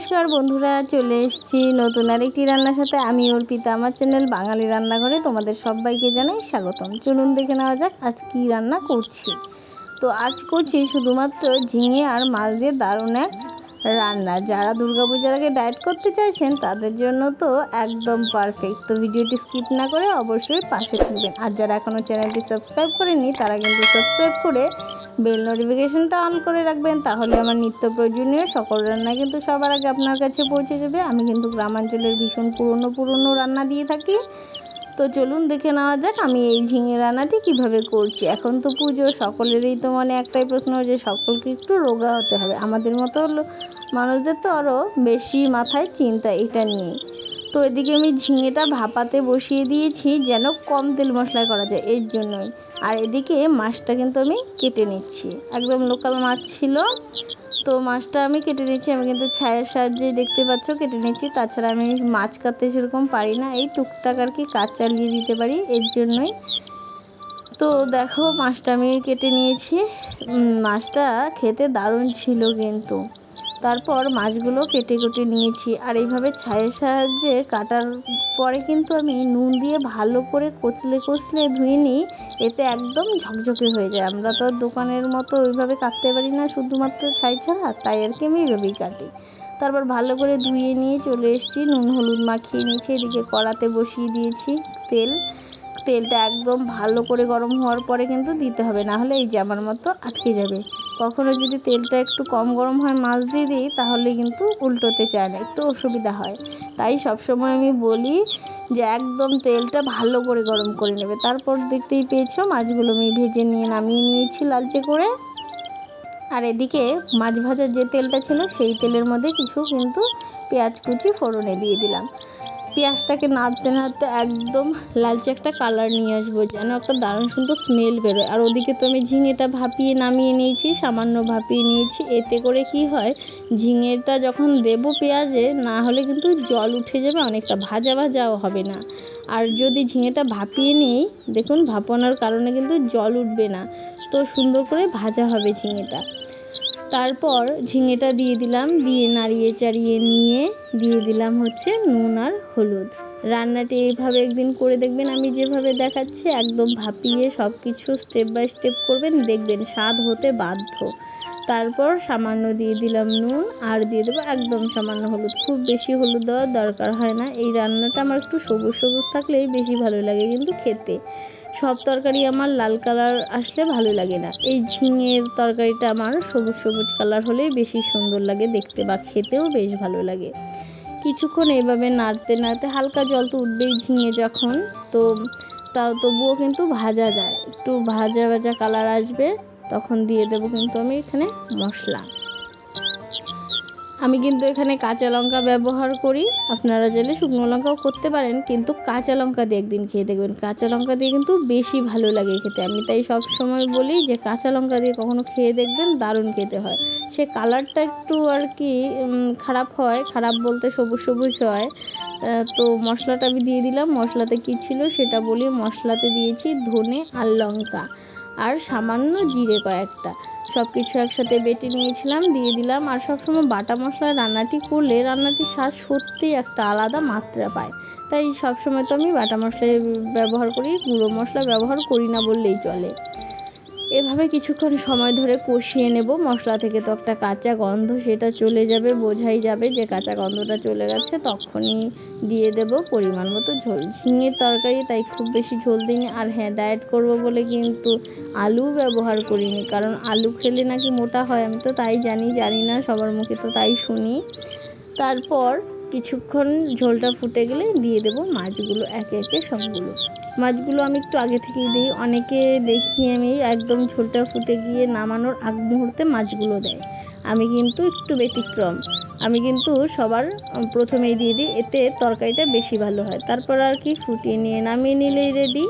নমস্কার বন্ধুরা, চলে এসেছি নতুন আর একটি রান্নার সাথে। আমি অর্পিতা, আমার চ্যানেল বাঙালি রান্নাঘরে। তোমাদের সবাইকে জানাই স্বাগতম। চলুন দেখে নেওয়া যাক আজ কী রান্না করছি। তো আজ করছি শুধুমাত্র ঝিঙে আর মাছ দিয়ে দারুণ এক রান্না। যারা দুর্গাপূজার আগে ডায়েট করতে চাইছেন, তাদের জন্য তো একদম পারফেক্ট তো ভিডিওটি স্কিপ না করে অবশ্যই পাশে থাকবেন। আর যারা এখনও চ্যানেলটি সাবস্ক্রাইব করেননি, তারা কিন্তু সাবস্ক্রাইব করে বেল নোটিফিকেশনটা অন করে রাখবেন। তাহলে আমার নিত্য প্রয়োজনীয় সকল রান্না কিন্তু সবার আগে আপনার কাছে পৌঁছে যাবে। আমি কিন্তু গ্রামাঞ্চলের ভীষণ পুরনো পুরনো রান্না দিয়ে থাকি। তো চলুন দেখে নেওয়া যাক আমি এই ঝিঙে রান্নাটি কীভাবে করছি। এখন তো পুজো, সকলেরই তো মানে একটাই প্রশ্ন যে সকলকে একটু রোগা হতে হবে। আমাদের মতো মানুষদের তো আরও বেশি মাথায় চিন্তা এটা নিয়ে তো এদিকে আমি ঝিঙেটা ভাপাতে বসিয়ে দিয়েছি যেন কম তেল মশলায় করা যায়, এর জন্যই। আর এদিকে মাছটা কিন্তু আমি কেটে নিচ্ছি। একদম লোকাল মাছ ছিল। তো মাছটা আমি কেটে নিচ্ছি, আমি কিন্তু ছায়ের সাহায্যে দেখতে পাচ্ছ কেটে নিচ্ছি, তাছাড়া আমি মাছ কাটতে সেরকম পারি না, এই টুকটাক আর কি কাজ চালিয়ে দিতে পারি এর জন্যই। তো দেখো মাছটা আমি কেটে নিয়েছি মাছটা খেতে দারুণ ছিল কিন্তু। তারপর মাছগুলো কেটে কেটে নিয়েছি। আর এইভাবে ছায়ের সাহায্যে কাটার পরে কিন্তু আমি নুন দিয়ে ভালো করে কচলে কচলে ধুয়ে নিই। এতে একদম ঝকঝকে হয়ে যায়। আমরা তো দোকানের মতো ওইভাবে কাটতে পারি না, শুধুমাত্র ছাই ছাড়া, তাই আর কি আমি এইভাবেই কাটি। তারপর ভালো করে ধুয়ে নিয়ে চলে এসেছি, নুন হলুদ মাখিয়ে নিয়েছি, এদিকে কড়াতে বসিয়ে দিয়েছি তেল। তেলটা একদম ভালো করে গরম হওয়ার পরে কিন্তু দিতে হবে, না হলে এই জামার মতো আটকে যাবে। কখনো যদি তেলটা একটু কম গরম হয় মাছ দিয়ে দিই, তাহলে কিন্তু উল্টোতে চায় না, একটু অসুবিধা হয়। তাই সবসময় আমি বলি যে একদম তেলটা ভালো করে গরম করে নেবে। তারপর দেখতেই পেয়েছ মাছগুলো আমি ভেজে নিয়ে নামিয়ে নিয়েছি লালচে করে। আর এদিকে মাছ ভাজার যে তেলটা ছিল, সেই তেলের মধ্যে কিছু কিন্তু পেঁয়াজ কুচি ফোড়নে দিয়ে দিলাম। পেঁয়াজটাকে নাড়তে নাড়তে একদম লালচে একটা কালার নিয়ে আসব, যেন একটা দারুণ সুন্দর স্মেল বেরোয়। আর ওদিকে তো আমি ঝিঙেটা ভাপিয়ে নামিয়ে নিয়েছি, সামান্য ভাপিয়ে নিয়েছি। এতে করে কি হয়, ঝিঙেটা যখন দেবো পেঁয়াজে, না হলে কিন্তু জল উঠে যাবে, অনেকটা ভাজা ভাজাও হবে না। আর যদি ঝিঙেটা ভাপিয়ে নিই, দেখুন ভাপানোর কারণে কিন্তু জল উঠবে না। তো সুন্দর করে ভাজা হবে ঝিঙেটা। তারপর ঝিঙেটা দিয়ে দিলাম, দিয়ে নাড়িয়ে চাড়িয়ে নিয়ে দিয়ে দিলাম হচ্ছে নুন আর হলুদ। রান্নাটি এইভাবে একদিন করে দেখবেন, আমি যেভাবে দেখাচ্ছি, একদম ভাপিয়ে সব কিছু স্টেপ বাই স্টেপ করবেন, দেখবেন স্বাদ হতে বাধ্য। তারপর সামান্য দিয়ে দিলাম নুন আর দিয়ে দেবো একদম সামান্য হলুদ। খুব বেশি হলুদ দেওয়ার দরকার হয় না। এই রান্নাটা আমার একটু সবুজ সবুজ থাকলেই বেশি ভালো লাগে কিন্তু খেতে। সব তরকারি আমার লাল কালার আসলে ভালো লাগে না। এই ঝিঙের তরকারিটা আমার সবুজ সবুজ কালার হলেই বেশি সুন্দর লাগে দেখতে বা খেতেও বেশ ভালো লাগে। কিছুক্ষণ এইভাবে নাড়তে নাড়তে হালকা জল তো উঠবেই ঝিঙে যখন। তো তাও তবুও কিন্তু ভাজা যায়। একটু ভাজা ভাজা কালার আসবে। তখন দিয়ে দেবো কিন্তু আমি এখানে মশলা। আমি কিন্তু এখানে কাঁচা লঙ্কা ব্যবহার করি। আপনারা চাইলে শুকনো লঙ্কাও করতে পারেন, কিন্তু কাঁচা লঙ্কা দিয়ে একদিন খেয়ে দেখবেন। কাঁচা লঙ্কা দিয়ে কিন্তু বেশি ভালো লাগে খেতে। আমি তাই সব সময় বলি যে কাঁচা লঙ্কা দিয়ে কখনো খেয়ে দেখবেন দারুণ খেতে হয়। সে কালারটা একটু আর কি খারাপ হয়। খারাপ বলতে সবুজ সবুজ হয়। তো মশলাটা আমি দিয়ে দিলাম। মশলাতে কী ছিল সেটা বলি। মশলাতে দিয়েছি ধনে আর লঙ্কা। আর সামান্য জিরে কয়েকটা। সব কিছু একসাথে বেটে নিয়েছিলাম, দিয়ে দিলাম। আর সবসময় বাটা মশলায় রান্নাটি করলে রান্নাটির স্বাদ সত্যিই একটা আলাদা মাত্রা পায়। তাই সবসময় তো আমি বাটা মশলাই ব্যবহার করি, গুঁড়ো মশলা ব্যবহার করি না বললেই চলে। এভাবে কিছুক্ষণ সময় ধরে কষিয়ে নেব। মশলা থেকে তো একটা কাঁচা গন্ধ, সেটা চলে যাবে, বোঝাই যাবে যে কাঁচা গন্ধটা চলে গেছে। তখনই দিয়ে দেব পরিমাণ মতো ঝোল। ঝিঙের তরকারি, তাই খুব বেশি ঝোল দিইনি। আর হ্যাঁ ডায়েট করব বলে কিন্তু আলু ব্যবহার করিনি। কারণ আলু খেলে নাকি মোটা হয়, আমি তো তাই জানি জানি না, সবার মুখে তো তাই শুনি। তারপর কিছুক্ষণ ঝোলটা ফুটে গেলে দিয়ে দেব মাছগুলো একে একে সবগুলো। মাছগুলো আমি একটু আগে থেকেই দিই। অনেকে দেখি আমি একদম ঝোলটা ফুটে গিয়ে নামানোর আগ মুহূর্তে মাছগুলো দেয়। আমি কিন্তু একটু ব্যতিক্রম। আমি কিন্তু সবার প্রথমেই দিয়ে দিই, এতে তরকারিটা বেশি ভালো হয়। তারপর আর কি ফুটিয়ে নিয়ে নামিয়ে নিলেই রেডি